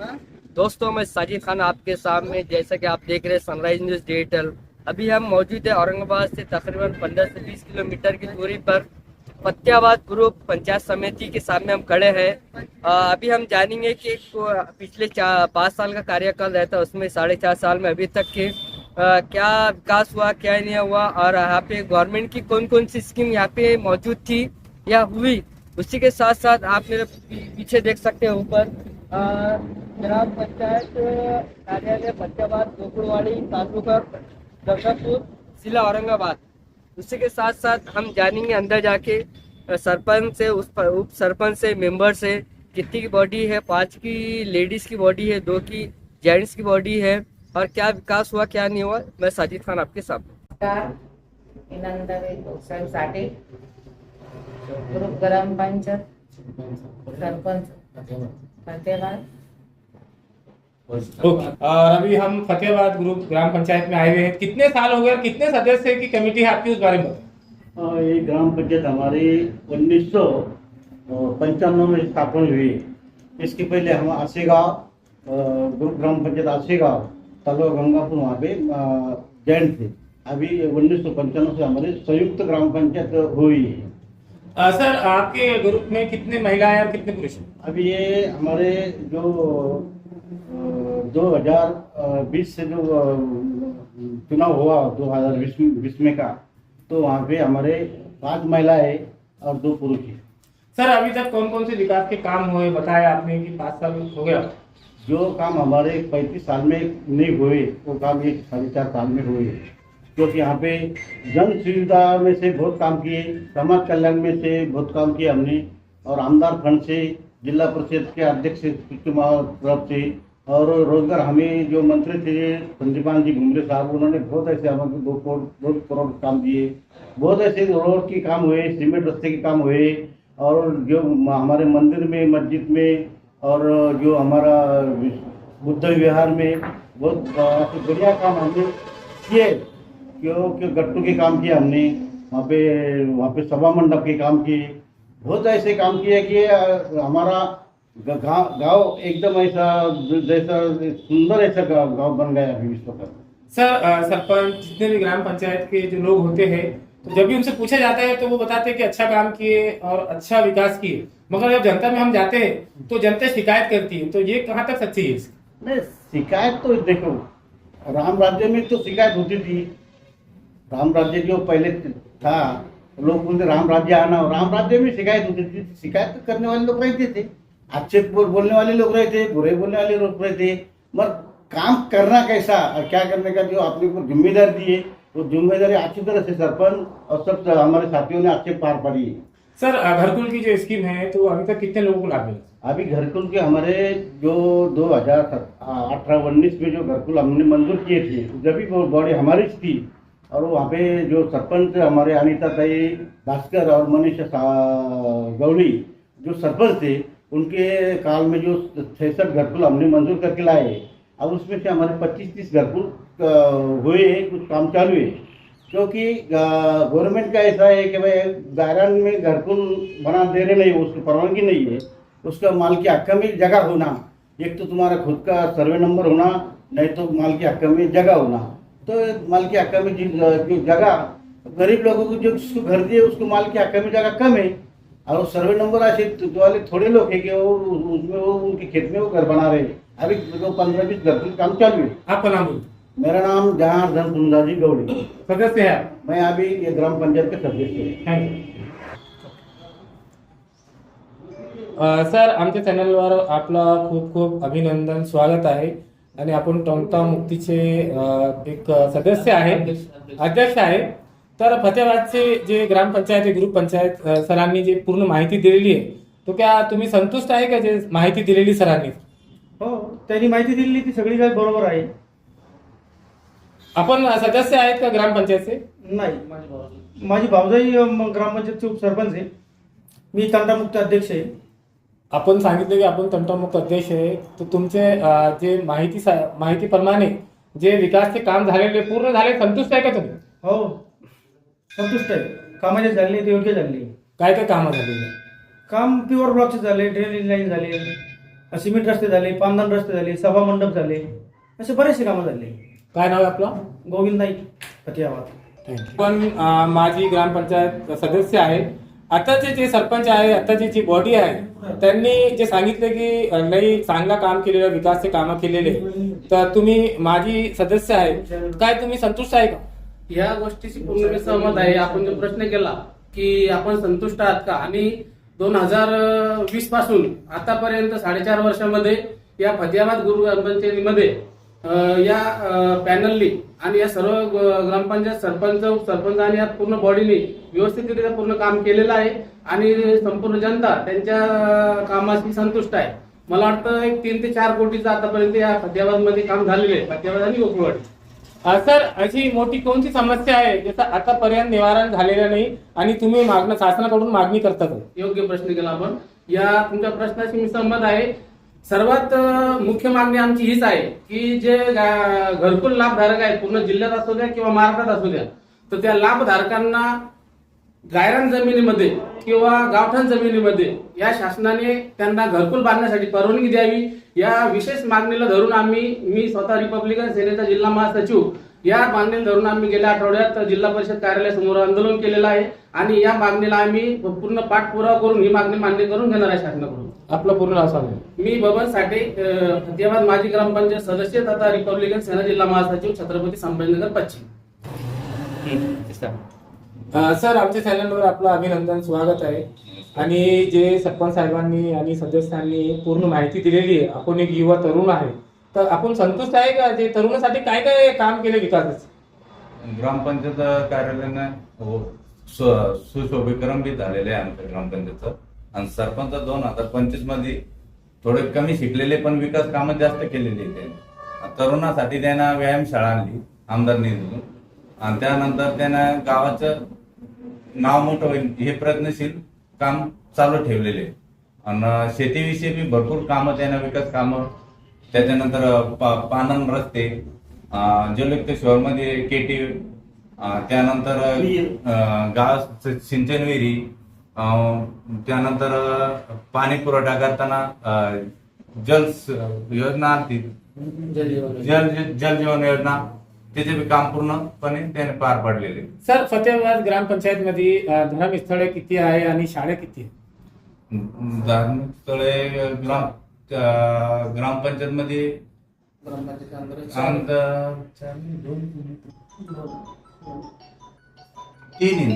दोस्तों मैं साजिद खान आपके सामने। जैसा कि आप देख रहे हैं सनराइज न्यूज़ डिजिटल अभी हम मौजूद है औरंगाबाद से तकरीबन 15 से 20 किलोमीटर की दूरी पर। फतेहाबाद ग्रुप पंचायत समिति के सामने हम खड़े हैं। अभी हम जानेंगे कि पिछले चार पाँच साल का कार्यकाल रहता है उसमें साढ़े चार साल में अभी तक के अ, क्या विकास हुआ क्या नहीं हुआ और यहाँ पे गवर्नमेंट की कौन कौन सी स्कीम यहाँ पे मौजूद थी या हुई उसी के साथ साथ आप मेरे पीछे देख सकते हैं ऊपर। ग्राम पंचायत कार्यालय फतेहाबाद गोकुड़वाड़ी तालुका गंगापुर जिला औरंगाबाद। उसी के साथ साथ हम जानेंगे अंदर जाके सरपंच से, उस उप सरपंच से, मेंबर से, कितनी की बॉडी है, पाँच की लेडीज़ की बॉडी है, दो की जेंट्स की बॉडी है, और क्या विकास हुआ, क्या नहीं हुआ, मैं साजिद खान आपके सामने। साठे, ग्रुप ग्राम पंचायत, सरपंच। फतेहाबाद। ओके और अभी हम फतेहाबाद ग्रुप ग्राम पंचायत में आए हुए हैं। कितने साल हो गए और कितने सदस्य की कमेटी है आपकी उस बारे में ये ग्राम पंचायत हमारी उन्नीस सौ पंचानवे में स्थापना हुई। इसके पहले हम आसेगांव अ, ग्रुप ग्राम पंचायत आसेगांव तालुका गंगापुर वहाँ पे जैन थे। अभी उन्नीस सौ पंचानवे से हमारी संयुक्त ग्राम पंचायत हुई है। सर आपके ग्रुप में कितने महिलाएँ और कितने पुरुष हैं? अभी ये हमारे जो दो हज़ार बीस से जो चुनाव हुआ दो हज़ार बीस में का तो वहाँ पे हमारे पाँच महिलाएँ और दो पुरुष हैं। सर अभी तक कौन कौन से विकास के काम हुए? बताया आपने कि पाँच साल हो गया। जो काम हमारे पैंतीस साल में नहीं हुए वो काम ये साढ़े चार साल में हुए। क्योंकि यहाँ पे जन सुविधा में से बहुत काम किए, समाज कल्याण में से बहुत काम किए हमने। और आमदार फंड से, जिला परिषद के अध्यक्ष तरफ़ से, और रोज़गार हमें जो मंत्री थे संदीपान जी घुमरे साहब, उन्होंने बहुत ऐसे हमें दो करोड़ दो करोड़ काम दिए। बहुत ऐसे रोड के काम हुए, सीमेंट रस्ते के काम हुए, और जो हमारे मंदिर में, मस्जिद में, और जो हमारा बुद्ध विहार में बहुत बढ़िया काम हमने किए। क्योंकि गट्टू के काम किए हमने? वहाँ पे वहाँ पे सभा मंडप के काम किए। बहुत ऐसे काम किए कि हमारा गाँव एकदम ऐसा जैसा सुंदर ऐसा गाँव बन गया अभी इस वक्त सर सरपंच जितने भी ग्राम पंचायत के जो लोग होते हैं तो जब भी उनसे पूछा जाता है तो वो बताते हैं कि अच्छा काम किए और अच्छा विकास किए। मगर जब जनता में हम जाते हैं तो जनता शिकायत करती है। तो ये कहाँ तक सच्ची है? नहीं शिकायत तो देखो राम राज्य में तो शिकायत होती थी। राम राज्य जो पहले था लोग बोलते राम राज्य आना राम राज्य में शिकायत होती थी। शिकायत करने वाले लोग रहते थे अच्छे बोलने वाले लोग रहते बुरे बोलने वाले लोग रहते। मगर काम करना कैसा और क्या करने का जो आपने को ज़िम्मेदारी दी है वो ज़िम्मेदारी अच्छी तरह से सरपंच और सब हमारे साथियों ने अच्छे पार पड़ी है। सर घरकुल की जो स्कीम है तो अभी तक कितने लोगों को लाभ मिला? अभी घरकुल के हमारे जो 2018 उन्नीस में जो घरकुल हमने मंजूर किए थे जब भी बॉडी हमारी थी और वहाँ पे जो सरपंच हमारे अनिता ताई भास्कर और मनीष गौड़ी जो सरपंच थे उनके काल में जो छसठ घरकुल हमने मंजूर करके लाए अब उसमें से हमारे 25-30 घरकुल अ, हुए कुछ काम चालू है। क्योंकि गवर्नमेंट का ऐसा है कि भाई गायरन में घरकुल बना दे रहे नहीं उसकी परवानगी नहीं है। उसका माल के हक में जगह होना एक तो तुम्हारा खुद का सर्वे नंबर होना नहीं तो माल के हक में जगह होना। तो माल के हक में जो जगह गरीब लोगों को जो जिसको घर दिए उसको माल के हक में जगह कम है। और सर्वे नंबर ऐसे तो जो वाले थोड़े लोग हैं कि वो उसमें वो उनके खेत में वो घर बना रहे हैं। अभी जो पंद्रह बीस घर के काम चालू है। आपका नाम मेरा नाम जहार्दन सुंदर जी गौड़ी। सदस्य है मैं अभी ये ग्राम पंचायत के सदस्य हूँ। सर आमच्या चॅनलवर आपलं खूप खूप अभिनंदन स्वागत आहे. आणि आपण टोमटा मुक्तीचे एक सदस्य आहे अध्यक्ष आहे. तर फतेहाबादचे जे ग्रामपंचायत ग्रुप पंचायत सरांनी जे पूर्ण माहिती दिलेली आहे तो क्या तुम्ही संतुष्ट आहे का जे माहिती दिलेली सरांनी? हो त्यांनी माहिती दिलेली ती सगळी काही बरोबर आहे. आपण सदस्य आहेत का ग्रामपंचायतचे? नाही. माझी भावजाई ग्रामपंचायतचे उपसरपंच आहे. मी तंटामुक्त अध्यक्ष आहे. आपण सांगितलं की आपण तंटमुक्त अध्यक्ष आहे तर तुमचे जे माहिती माहितीप्रमाणे जे विकासचे काम झालेले पूर्ण झाले संतुष्ट आहे का तुम्ही? हो. संतुष्ट आहे. कामाचे झाले ते योग्य झाले काय काय कामं झालेली काम प्युअर ब्लॉकचे झाले ड्रेनेज लाईन झाले सिमेंट रस्ते झाले पांदन रस्ते झाले सभा मंडप झाले असे बरेचसे कामं झाले. काय नाव आहे आपलं? गोविंद नाईक फतेहाबाद पण माझी ग्रामपंचायत सदस्य आहे आताचे जे सरपंच आहे आताची जी बॉडी आहे त्यांनी जे सांगितले की लई चांगला काम केलेलं विकासचे कामं केलेले तर तुम्ही माझी सदस्य आहे. काय तुम्ही संतुष्ट आहे का? या गोष्टीशी पूर्ण मी सहमत आहे. आपण जो प्रश्न केला की आपण संतुष्ट आहात का? आणि दोन हजार वीसपासून आतापर्यंत साडेचार वर्षामध्ये या फतेहाबाद गुरु ग्रामपंचायतीमध्ये या पॅनलनी आणि या सर्व ग्रामपंचायत सरपंच सरपंच आणि या पूर्ण बॉडीने व्यवस्थितरित्या पूर्ण काम केलेलं आहे आणि संपूर्ण जनता त्यांच्या कामाशी संतुष्ट आहे. मला वाटतं एक तीन ते चार कोटीचं आतापर्यंत या फतेहाबादमध्ये काम झालेलं आहे. फतेहाबाद आणि गोकुळवाडी सर अशी मोठी कोणती समस्या आहे ज्याचा आतापर्यंत निवारण झालेलं नाही आणि तुम्ही मागणं शासनाकडून मागणी करतात योग्य प्रश्न केला आपण. या तुमच्या प्रश्नाशी मी सहमत आहे. सर्वात मुख्य मागणी आमची हीच आहे की जे घरकुल लाभधारक आहेत पूर्ण जिल्ह्यात असू द्या किंवा महाराष्ट्रात असू द्या तर त्या लाभधारकांना गायरान जमिनीमध्ये किंवा गावठाण जमिनीमध्ये या शासनाने त्यांना घरकुल बांधण्यासाठी परवानगी द्यावी. या विशेष मागणीला धरून आम्ही मी स्वतः रिपब्लिकन सेनेचा जिल्हा महासचिव या मागणीला धरून आम्ही गेल्या आठवड्यात जिल्हा परिषद कार्यालयासमोर आंदोलन केलेलं आहे आणि या मागणीला आम्ही पूर्ण पाठपुरावा करून ही मागणी मान्य करून घेणार आहे शासनाकडून. आपलं पूर्ण नाव सांगा. मी बबन साठे फतेहाबाद माजी ग्रामपंचायत सदस्य तथा रिपब्लिकन सेना जिल्हा महासचिव छत्रपती संभाजीनगर पश्चिम. सर आमच्या चॅनलवर आपलं अभिनंदन स्वागत आहे. आणि जे सरपंच साहेबांनी आणि सदस्यांनी पूर्ण माहिती दिलेली आहे आपण एक युवा तरुण आहे. तर आपण संतुष्ट आहे का? जे तरुणासाठी काय काय काम केले विकासाचे? ग्रामपंचायत कार्यालयानं हो, सु- सुशोभीकरण बी झालेले आहे आमच्या ग्रामपंचायतचं. आणि सरपंच दोन हजार पंचवीसमध्ये थोडे कमी शिकलेले पण विकास कामं जास्त केलेली आहेत. त्यांनी तरुणासाठी त्यांना व्यायामशाळा आणली आमदार निधीतून. आणि त्यानंतर त्यांना गावाचं नाव मोठं होईल हे प्रयत्नशील काम चालू ठेवलेले आहे. आणि शेतीविषयी बी भरपूर कामं त्यांना विकास कामं त्याच्यानंतर पानन रस्ते जलयुक्त मध्ये केटी त्यानंतर गाव सिंचन विहिरी त्यानंतर पाणी पुरवठा करताना जल योजना आली जल जल जीवन योजना त्याचे बी काम पूर्णपणे त्याने पार पाडलेले. सर फतेहाबाद ग्रामपंचायत मध्ये धार्मिक स्थळे किती आहे आणि शाळा किती आहे? धार्मिक स्थळे ग्राम ग्रामपंचायत मध्ये? तीन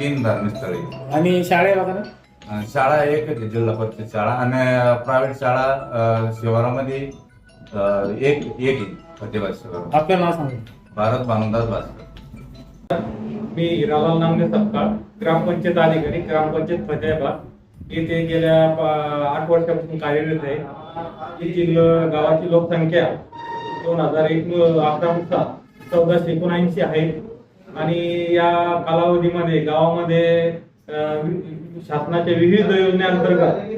तीन धार्मिक स्थळे आणि शाळे वगैरे अं, शाळा एकच आहे जिल्हा परिषद शाळा. आणि प्रायव्हेट शाळा शिवारामध्ये एक एक आहे फतेबाद शिवार आपलं नाव सांगा. भारत भानुदास भास्कर. मी हिरालाल नामने सपकाळ ग्रामपंचायत अधिकारी ग्रामपंचायत फतेहाबाद. येथे गेल्या आठ वर्षापासून कार्यरत आहे. येथील गावाची लोकसंख्या दोन हजार एक अकरा चौदाशे एकोणऐंशी आहे. आणि या कालावधीमध्ये गावामध्ये शासनाच्या विविध योजनेअंतर्गत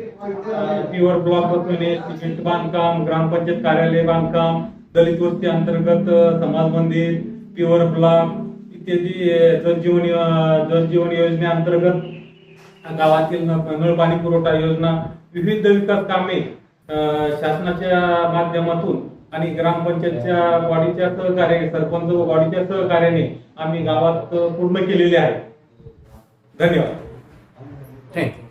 प्युअर ब्लॉक बसवणे सिमेंट बांधकाम ग्रामपंचायत कार्यालय बांधकाम दलित वस्ती अंतर्गत समाज मंदिर प्युअर ब्लॉक इत्यादी जलजीवन जल जीवन जल जीवन योजनेअंतर्गत गावातील नळ पाणी पुरवठा योजना विविध विकास कामे शासनाच्या माध्यमातून आणि ग्रामपंचायतच्या बॉडीच्या सहकार्याने सरपंच व बॉडीच्या सहकार्याने आम्ही गावात पूर्ण केलेले आहे. धन्यवाद. थँक्यू